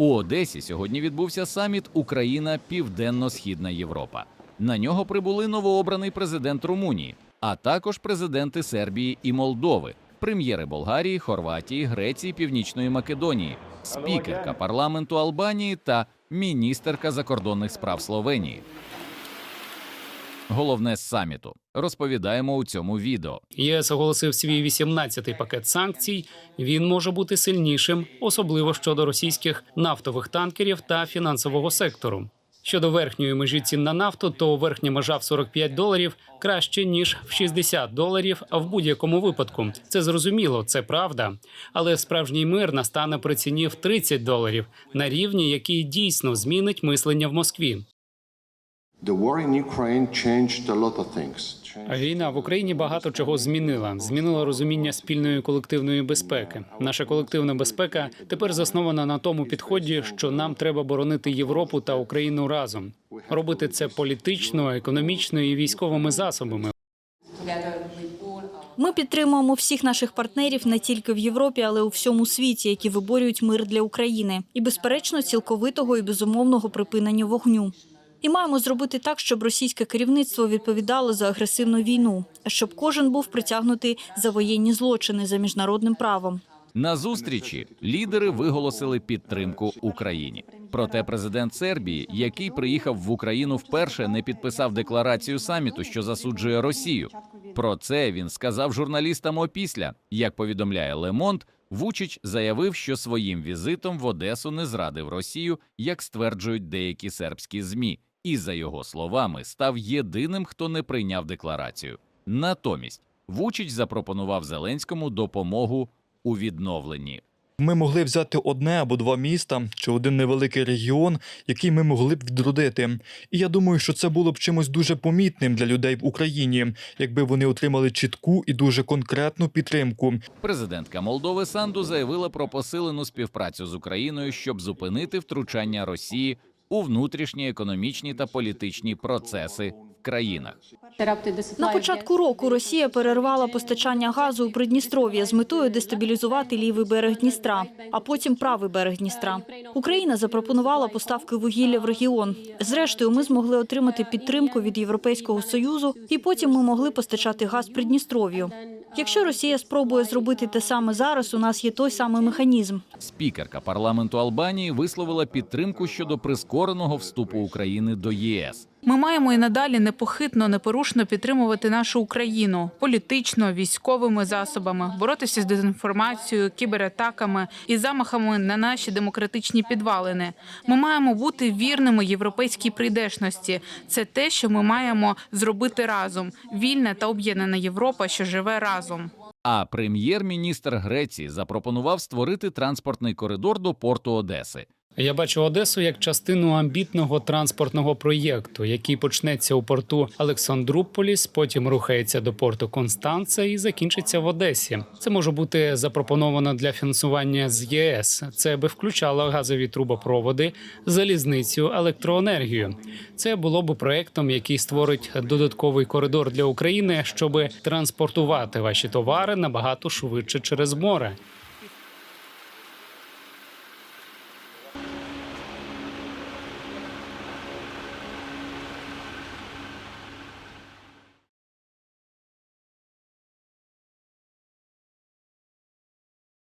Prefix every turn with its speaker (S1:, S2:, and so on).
S1: У Одесі сьогодні відбувся саміт Україна Південно-Східна Європа. На нього прибули новообраний президент Румунії, а також президенти Сербії і Молдови, прем'єри Болгарії, Хорватії, Греції, Північної Македонії, спікерка парламенту Албанії та міністерка закордонних справ Словенії. Головне з саміту розповідаємо у цьому відео.
S2: ЄС оголосив свій 18-й пакет санкцій. Він може бути сильнішим, особливо щодо російських нафтових танкерів та фінансового сектору. Щодо верхньої межі цін на нафту, то верхня межа в 45 доларів краще ніж в 60 доларів. А в будь-якому випадку це зрозуміло, це правда. Але справжній мир настане при ціні в 30 доларів на рівні, який дійсно змінить мислення в Москві. Війна в Україні багато чого змінила. Змінила розуміння спільної колективної безпеки. Наша колективна безпека тепер заснована на тому підході, що нам треба боронити Європу та Україну разом. Робити це політично, економічно і військовими засобами.
S3: Ми підтримуємо всіх наших партнерів не тільки в Європі, але у всьому світі, які виборюють мир для України, і безперечно цілковитого і безумовного припинення вогню. І маємо зробити так, щоб російське керівництво відповідало за агресивну війну, а щоб кожен був притягнутий за воєнні злочини за міжнародним правом.
S1: На зустрічі лідери виголосили підтримку Україні. Проте президент Сербії, який приїхав в Україну вперше, не підписав декларацію саміту, що засуджує Росію. Про це він сказав журналістам опісля. Як повідомляє Лемонт, Вучич заявив, що своїм візитом в Одесу не зрадив Росію, як стверджують деякі сербські змі, і за його словами став єдиним, хто не прийняв декларацію. Натомість Вучич запропонував Зеленському допомогу у відновленні.
S4: Ми могли взяти одне або два міста чи один невеликий регіон, який ми могли б відродити. І я думаю, що це було б чимось дуже помітним для людей в Україні, якби вони отримали чітку і дуже конкретну підтримку.
S1: Президентка Молдови Санду заявила про посилену співпрацю з Україною, щоб зупинити втручання Росії у внутрішні економічні та політичні процеси в країнах.
S3: На початку року Росія перервала постачання газу у Придністров'я з метою дестабілізувати лівий берег Дністра, а потім правий берег Дністра. Україна запропонувала поставки вугілля в регіон. Зрештою, ми змогли отримати підтримку від Європейського союзу, і потім ми могли постачати газ Придністров'ю. Якщо Росія спробує зробити те саме зараз, у нас є той самий механізм.
S1: Спікерка парламенту Албанії висловила підтримку щодо прискореного вступу України до ЄС.
S5: Ми маємо і надалі непохитно, непорушно підтримувати нашу Україну політично, військовими засобами, боротися з дезінформацією, кібератаками і замахами на наші демократичні підвалини. Ми маємо бути вірними європейській прийдешності. Це те, що ми маємо зробити разом. Вільна та об'єднана Європа, що живе разом.
S1: А прем'єр-міністр Греції запропонував створити транспортний коридор до порту Одеси.
S2: Я бачу Одесу як частину амбітного транспортного проєкту, який почнеться у порту Олександрополіс, потім рухається до порту Констанца і закінчиться в Одесі. Це може бути запропоновано для фінансування з ЄС. Це би включало газові трубопроводи, залізницю, електроенергію. Це було б проектом, який створить додатковий коридор для України, щоб транспортувати ваші товари набагато швидше через море.